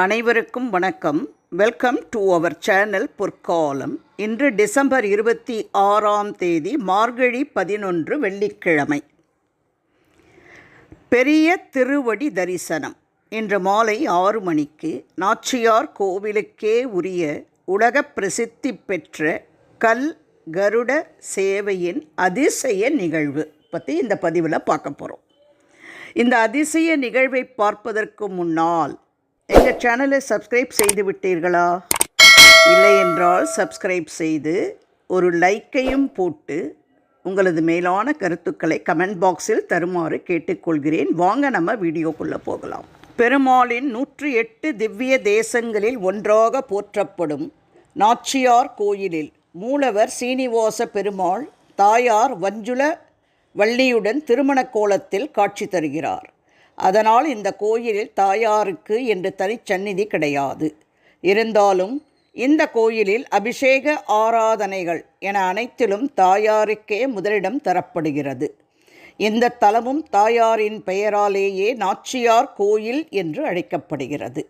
அனைவருக்கும் வணக்கம். Welcome to our channel பொற்காலம் இன்று டிசம்பர் இருபத்தி ஆறாம் தேதி மார்கழி பதினொன்று வெள்ளிக்கிழமை. பெரிய திருவடி தரிசனம். இன்று மாலை ஆறு மணிக்கு நாச்சியார் கோவிலுக்கே உரிய உலக பிரசித்தி பெற்ற கல் கருட சேவையின் அதிசய நிகழ்வு பற்றி இந்த பதிவில் பார்க்க போகிறோம் இந்த அதிசய நிகழ்வை பார்ப்பதற்கு முன்னால் எங்கள் சேனலை சப்ஸ்கிரைப் செய்து விட்டீர்களா? இல்லை என்றால் சப்ஸ்கிரைப் செய்து ஒரு லைக்கையும் போட்டு உங்களது மேலான கருத்துக்களை கமெண்ட் பாக்ஸில் தருமாறு கேட்டுக்கொள்கிறேன். வாங்க நம்ம வீடியோக்குள்ளே போகலாம். பெருமாளின் நூற்றி எட்டு திவ்ய தேசங்களில் ஒன்றாக போற்றப்படும் நாச்சியார் கோயிலில் மூலவர் சீனிவாச பெருமாள் தாயார் வஞ்சுல வள்ளியுடன் திருமண கோலத்தில் காட்சி தருகிறார். அதனால் இந்த கோயிலில் தாயாருக்கு என்று தனிச்சந்நிதி கிடையாது. இருந்தாலும் இந்த கோயிலில் அபிஷேக ஆராதனைகள் என அனைத்திலும் தாயாருக்கே முதலிடம் தரப்படுகிறது. இந்த தலமும் தாயாரின் பெயராலேயே நாச்சியார் கோயில் என்று அழைக்கப்படுகிறது.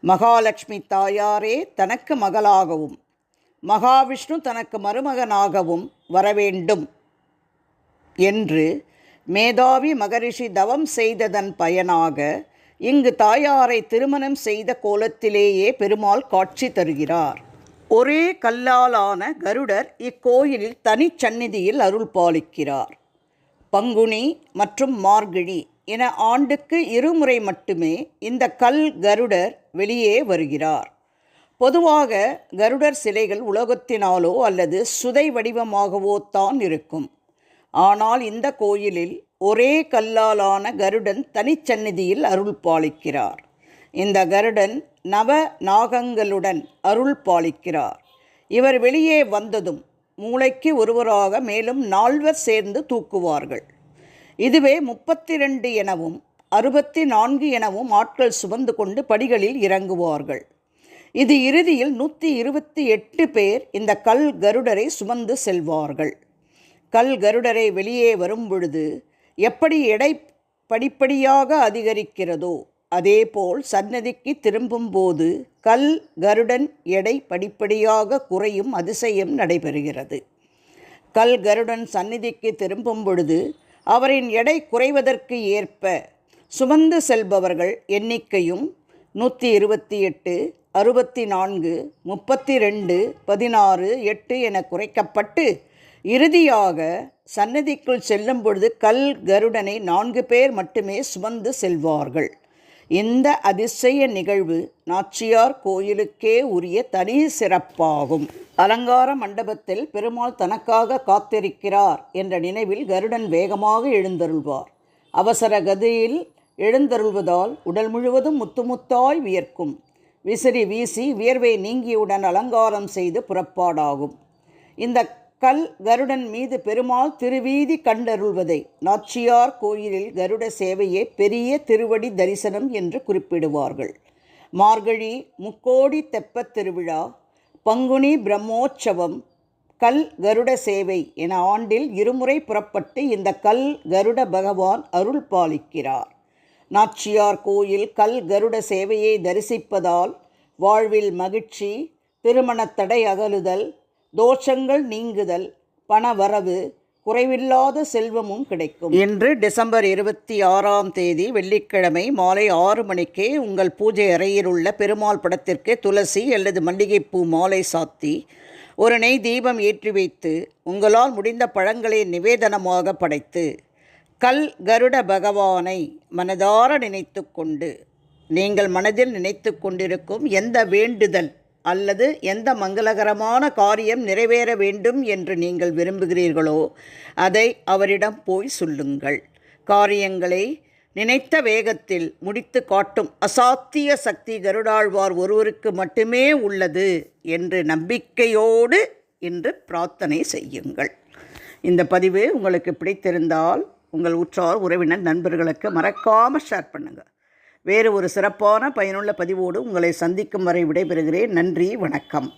மகாலட்சுமி தாயாரே தனக்கு மகளாகவும் மகாவிஷ்ணு தனக்கு மருமகனாகவும் வரவேண்டும் என்று மேதாவி மகரிஷி தவம் செய்ததன் பயனாக இங்கு தாயாரை திருமணம் செய்த கோலத்திலேயே பெருமாள் காட்சி தருகிறார். ஒரே கல்லாலான கருடர் இக்கோயிலில் தனிச்சந்நிதியில் அருள் பாலிக்கிறார். பங்குனி மற்றும் மார்கழி என ஆண்டுக்கு இருமுறை மட்டுமே இந்த கல் கருடர் வெளியே வருகிறார். பொதுவாக கருடர் சிலைகள் உலகத்தினாலோ அல்லது சுதை வடிவமாகவோ தான் இருக்கும். ஆனால் இந்த கோயிலில் ஒரே கல்லாலான கருடன் தனிச்சந்நிதியில் அருள் பாலிக்கிறார். இந்த கருடன் நவ நாகங்களுடன் அருள் பாலிக்கிறார். இவர் வெளியே வந்ததும் மூளைக்கு ஒருவராக மேலும் நால்வர் சேர்ந்து தூக்குவார்கள். இதுவே முப்பத்தி ரெண்டு எனவும் அறுபத்தி நான்கு எனவும் ஆட்கள் சுமந்து கொண்டு படிகளில் இறங்குவார்கள். இது இறுதியில் நூற்றி இருபத்தி எட்டு பேர் இந்த கல் கருடரை சுமந்து செல்வார்கள். கல் கருடரை வெளியே வரும் பொழுது எப்படி எடை படிப்படியாக அதிகரிக்கிறதோ அதேபோல் சன்னதிக்கு திரும்பும்போது கல் கருடன் எடை படிப்படியாக குறையும் அதிசயம் நடைபெறுகிறது. கல் கருடன் சந்நிதிக்கு திரும்பும் பொழுது அவரின் எடை குறைவதற்கு ஏற்ப சுமந்து செல்பவர்கள் எண்ணிக்கையும் நூற்றி இருபத்தி எட்டு அறுபத்தி நான்கு முப்பத்தி ரெண்டு பதினாறு எட்டு என குறைக்கப்பட்டு இறுதியாக சன்னதிக்குள் செல்லும் பொழுது கல் கருடனை நான்கு பேர் மட்டுமே சுமந்து செல்வார்கள். இந்த அதிசய நிகழ்வு நாச்சியார் கோயிலுக்கே உரிய தனி சிறப்பாகும். அலங்கார மண்டபத்தில் பெருமாள் தனக்காக காத்திருக்கிறார் என்ற நினைவில் கருடன் வேகமாக எழுந்தருள்வார். அவசர கதியில் எழுந்தருள்வதால் உடல் முழுவதும் முத்துமுத்தாய் வியர்க்கும். விசிறி வீசி வியர்வை நீங்கியுடன் அலங்காரம் செய்து புறப்பாடாகும். இந்த கல் கருடன் மீது பெருமாள் திருவீதி கண்டருள்வதை. நாச்சியார் கோயிலில் கருட சேவையே பெரிய திருவடி தரிசனம் என்று குறிப்பிடுவார்கள். மார்கழி முக்கோடி தெப்பத் திருவிழா பங்குனி பிரம்மோற்சவம் கல் கருட சேவை என ஆண்டில் இருமுறை புறப்பட்டு இந்த கல் கருட பகவான் அருள் பாலிக்கிறார். நாச்சியார் கோயில் கல் கருட சேவையை தரிசிப்பதால் வாழ்வில் மகிழ்ச்சி திருமணத்தடை அகலுதல் தோஷங்கள் நீங்குதல் பணவரவு குறைவில்லாத செல்வமும் கிடைக்கும். இன்று டிசம்பர் இருபத்தி ஆறாம் தேதி வெள்ளிக்கிழமை மாலை ஆறு மணிக்கே உங்கள் பூஜை அறையில் உள்ள பெருமாள் படத்திற்கு துளசி அல்லது மல்லிகைப்பூ மாலை சாத்தி ஒரு நெய் தீபம் ஏற்றி வைத்து உங்களால் முடிந்த பழங்களை நிவேதனமாக படைத்து கல் கருட பகவானை மனதார நினைத்து கொண்டு நீங்கள் மனதில் நினைத்து கொண்டிருக்கும் எந்த வேண்டுதல் அல்லது எந்த மங்களகரமான காரியம் நிறைவேற வேண்டும் என்று நீங்கள் விரும்புகிறீர்களோ அதை அவரிடம் போய் சொல்லுங்கள். காரியங்களை நினைத்த வேகத்தில் முடித்து காட்டும் அசாத்திய சக்தி கருடாழ்வார் ஒருவருக்கு மட்டுமே உள்ளது என்று நம்பிக்கையோடு இன்று பிரார்த்தனை செய்யுங்கள். இந்த பதிவு உங்களுக்கு பிடித்திருந்தால் உங்கள் உற்றார் உறவினர் நண்பர்களுக்கு மறக்காமல் ஷேர் பண்ணுங்கள் வேறு ஒரு சிறப்பான பயனுள்ள பதிவோடு உங்களை சந்திக்கும் வரை விடைபெறுகிறேன். நன்றி வணக்கம்.